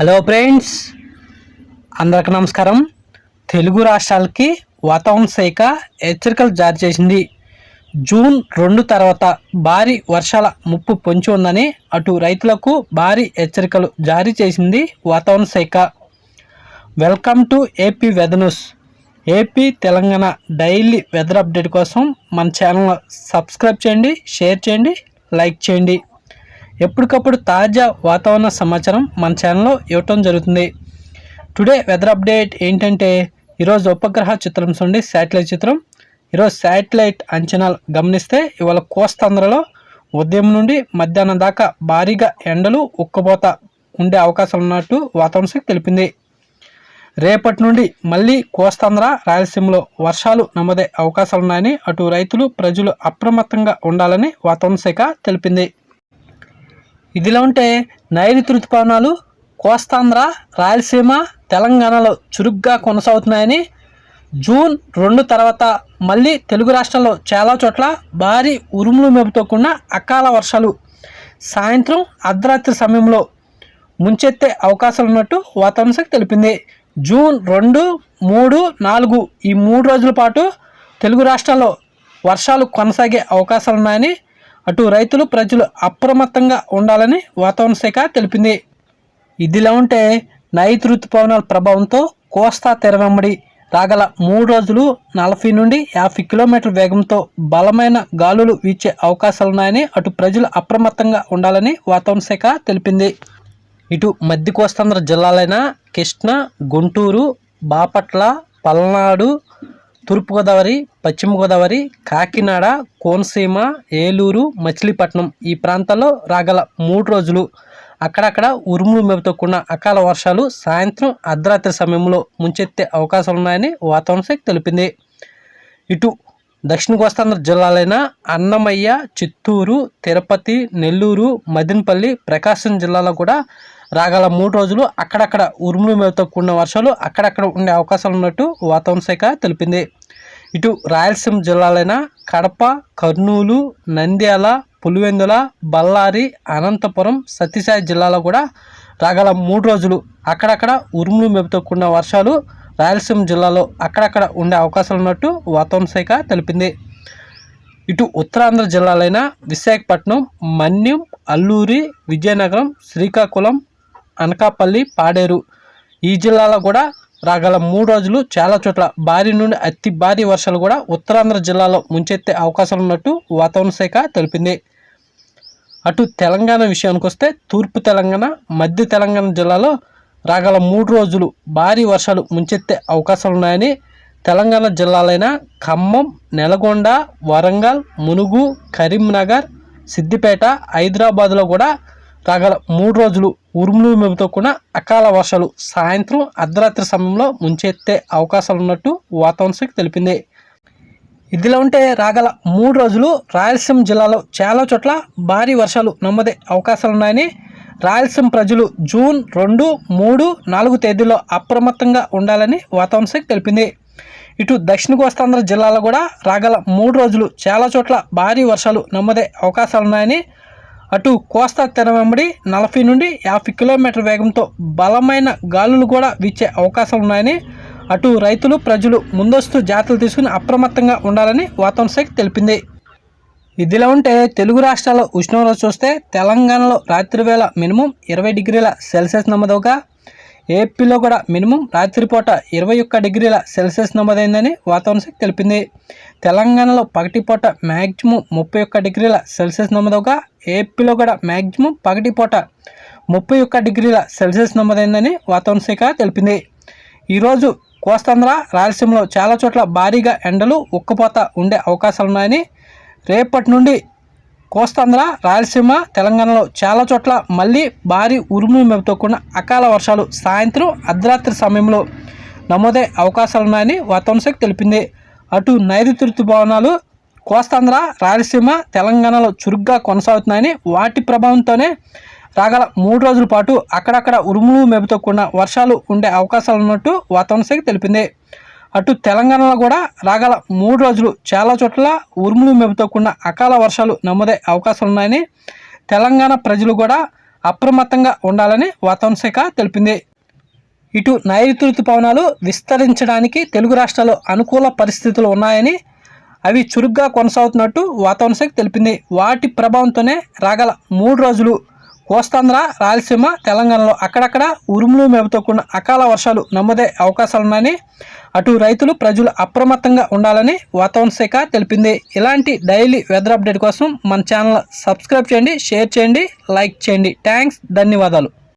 Hello friends అందరికి నమస్కారం. తెలుగు రాష్ట్రాలకి వాతావరణ శాఖ హెచ్చరికలు జారీ చేసింది. జూన్ రెండు తర్వాత భారీ వర్షాల ముప్పు పొంచి ఉందని అటు రైతులకు భారీ హెచ్చరికలు జారీ చేసింది వాతావరణ శాఖ welcome to AP weather news AP Telangana daily weather update కోసం మన ఛానల్ సబ్స్క్రైబ్ చేయండి షేర్ చేయండి లైక్ చేయండి. ఎప్పటికప్పుడు తాజా వాతావరణ సమాచారం మన ఛానల్లో ఇవ్వటం జరుగుతుంది. టుడే వెదర్ అప్డేట్ ఏంటంటే ఈరోజు ఉపగ్రహ చిత్రం నుండి శాటిలైట్ చిత్రం. ఈరోజు శాటిలైట్ అంచనాలు గమనిస్తే ఇవాళ కోస్తాంధ్రలో ఉదయం నుండి మధ్యాహ్నం దాకా భారీగా ఎండలు ఉక్కపోత ఉండే అవకాశాలు ఉన్నట్టు వాతావరణ శాఖ తెలిపింది. రేపటి నుండి మళ్ళీ కోస్తాంధ్ర రాయలసీమలో వర్షాలు నమోదే అవకాశాలున్నాయని అటు రైతులు ప్రజలు అప్రమత్తంగా ఉండాలని వాతావరణ శాఖ తెలిపింది. ఇదిలా ఉంటే నైరుతి ఋతుపవనాలు కోస్తాంధ్ర రాయలసీమ తెలంగాణలో చురుగ్గా కొనసాగుతున్నాయని జూన్ రెండు తర్వాత మళ్ళీ తెలుగు రాష్ట్రాల్లో చాలా చోట్ల భారీ ఉరుములు మెరుపుతో కూడిన అకాల వర్షాలు. సాయంత్రం అర్ధరాత్రి సమయంలో ముంచెత్తే అవకాశాలు ఉన్నట్టు వాతావరణ శాఖ తెలిపింది. జూన్ రెండు మూడు నాలుగు ఈ మూడు రోజుల పాటు తెలుగు రాష్ట్రాల్లో వర్షాలు కొనసాగే అవకాశాలున్నాయని అటు రైతులు ప్రజలు అప్రమత్తంగా ఉండాలని వాతావరణ శాఖ తెలిపింది. ఇదిలా ఉంటే నైరుతి ఋతుపవనాల ప్రభావంతో కోస్తా తెరవెంబడి రాగల మూడు రోజులు నలభై నుండి యాభై కిలోమీటర్ల వేగంతో బలమైన గాలులు వీచే అవకాశాలున్నాయని అటు ప్రజలు అప్రమత్తంగా ఉండాలని వాతావరణ శాఖ తెలిపింది. ఇటు మధ్య కోస్తాంధ్ర జిల్లాలైన కృష్ణా గుంటూరు బాపట్ల పల్నాడు తూర్పుగోదావరి పశ్చిమ గోదావరి కాకినాడ కోనసీమ ఏలూరు మచిలీపట్నం ఈ ప్రాంతాల్లో రాగల మూడు రోజులు. అక్కడక్కడ ఉరుములు మెబుతోకున్న అకాల వర్షాలు సాయంత్రం అర్ధరాత్రి సమయంలో ముంచెత్తే అవకాశాలున్నాయని వాతావరణ శాఖ తెలిపింది. ఇటు దక్షిణ కోస్తాంధ్ర జిల్లాలైన అన్నమయ్య చిత్తూరు తిరుపతి నెల్లూరు మదినపల్లి ప్రకాశం జిల్లాలో కూడా రాగల మూడు రోజులు అక్కడక్కడ ఉరుములు మేరతో కూడిన వర్షాలు అక్కడక్కడ ఉండే అవకాశాలు ఉన్నట్టు వాతావరణ శాఖ తెలిపింది. ఇటు రాయలసీమ జిల్లాలైన కడప కర్నూలు నంద్యాల పులివెందుల బళ్ళారి అనంతపురం సత్యసాయి జిల్లాలో కూడా రాగల మూడు రోజులు అక్కడక్కడ ఉరుములు మెరుపుతో కూడిన వర్షాలు రాయలసీమ జిల్లాలో అక్కడక్కడ ఉండే అవకాశాలు ఉన్నట్టు వాతావరణ శాఖ తెలిపింది. ఇటు ఉత్తరాంధ్ర జిల్లాలైన విశాఖపట్నం మన్యం అల్లూరి విజయనగరం శ్రీకాకుళం అనకాపల్లి పాడేరు ఈ జిల్లాలో కూడా రాగల మూడు రోజులు చాలా చోట్ల భారీ నుండి అతి భారీ వర్షాలు కూడా ఉత్తరాంధ్ర జిల్లాలో ముంచెత్తే అవకాశాలు ఉన్నట్టు వాతావరణ శాఖ తెలిపింది. అటు తెలంగాణ విషయానికి వస్తే తూర్పు తెలంగాణ మధ్య తెలంగాణ జిల్లాలో రాగల మూడు రోజులు భారీ వర్షాలు ముంచెత్తే అవకాశాలున్నాయని తెలంగాణ జిల్లాలైన ఖమ్మం నెలగొండ వరంగల్ మునుగు కరీంనగర్ సిద్దిపేట హైదరాబాద్లో కూడా రాగల మూడు రోజులు ఉరుములు మెరుపుతో కూడా అకాల వర్షాలు సాయంత్రం అర్ధరాత్రి సమయంలో ముంచెత్తే అవకాశాలు ఉన్నట్టు వాతావరణ శాఖ తెలిపింది. ఇదిలా ఉంటే రాగల మూడు రోజులు రాయలసీమ జిల్లాలో చాలా చోట్ల భారీ వర్షాలు నమ్మదే అవకాశాలున్నాయని రాయలసీమ ప్రజలు జూన్ రెండు మూడు నాలుగు తేదీలో అప్రమత్తంగా ఉండాలని వాతావరణ శాఖ తెలిపింది. ఇటు దక్షిణ కోస్తాంధ్ర జిల్లాలో కూడా రాగల మూడు రోజులు చాలా చోట్ల భారీ వర్షాలు నమ్మదే అవకాశాలున్నాయని అటు కోస్తా తెర వెంబడి నలభై నుండి యాభై కిలోమీటర్ వేగంతో బలమైన గాలులు కూడా వీచే అవకాశాలు ఉన్నాయని అటు రైతులు ప్రజలు ముందస్తు జాగ్రత్తలు తీసుకుని అప్రమత్తంగా ఉండాలని వాతావరణ శాఖ తెలిపింది. ఇదిలా ఉంటే తెలుగు రాష్ట్రాల్లో ఉష్ణోగ్రత చూస్తే తెలంగాణలో రాత్రి వేళ మినిమం ఇరవై డిగ్రీల సెల్సియస్ నమోదవగా ఏపీలో కూడా మినిమం రాత్రిపూట ఇరవై ఒక్క డిగ్రీల సెల్సియస్ నమోదైందని వాతావరణ శాఖ తెలిపింది. తెలంగాణలో పగటిపూట మ్యాక్సిమం ముప్పై ఒక్క డిగ్రీల సెల్సియస్ నమోదవగా ఏపీలో కూడా మ్యాక్సిమం పగటిపూట ముప్పై ఒక్క డిగ్రీల సెల్సియస్ నమోదైందని వాతావరణ శాఖ తెలిపింది. ఈరోజు కోస్తాంధ్ర రాయలసీమలో చాలా చోట్ల భారీగా ఎండలు ఉక్కపోత ఉండే అవకాశాలున్నాయని రేపటి నుండి కోస్తాంధ్ర రాయలసీమ తెలంగాణలో చాలా చోట్ల మళ్ళీ భారీ ఉరుములు మెరుపుతో కూడిన అకాల వర్షాలు సాయంత్రం అర్ధరాత్రి సమయంలో నమోదే అవకాశాలున్నాయని వాతావరణ శాఖ తెలిపింది. అటు నైరుతి ఋతుభవనాలు కోస్తాంధ్ర రాయలసీమ తెలంగాణలో చురుగ్గా కొనసాగుతున్నాయని వాటి ప్రభావంతోనే రాగల మూడు రోజుల పాటు అక్కడక్కడ ఉరుములు మెరుపుతో కూడిన వర్షాలు ఉండే అవకాశాలు ఉన్నట్టు వాతావరణ శాఖ తెలిపింది. అటు తెలంగాణలో కూడా రాగల మూడు రోజులు చాలా చోట్ల ఉరుములు మెరుపుతో కూడిన అకాల వర్షాలు నమోదే అవకాశాలు ఉన్నాయని తెలంగాణ ప్రజలు కూడా అప్రమత్తంగా ఉండాలని వాతావరణ శాఖ తెలిపింది. ఇటు నైరుతి ఋతుపవనాలు విస్తరించడానికి తెలుగు రాష్ట్రాల్లో అనుకూల పరిస్థితులు ఉన్నాయని అవి చురుగ్గా కొనసాగుతున్నట్టు వాతావరణ శాఖ తెలిపింది. వాటి ప్రభావంతోనే రాగల మూడు రోజులు కోస్తాంధ్ర రాయలసీమ తెలంగాణలో అక్కడక్కడ ఉరుములు మెరుపుతో కూడిన అకాల వర్షాలు నమ్మదే అవకాశాలున్నాయని అటు రైతులు ప్రజలు అప్రమత్తంగా ఉండాలని వాతావరణ శాఖ తెలిపింది. ఇలాంటి డైలీ వెదర్ అప్డేట్ కోసం మన ఛానల్ సబ్స్క్రైబ్ చేయండి షేర్ చేయండి లైక్ చేయండి. థ్యాంక్స్ ధన్యవాదాలు.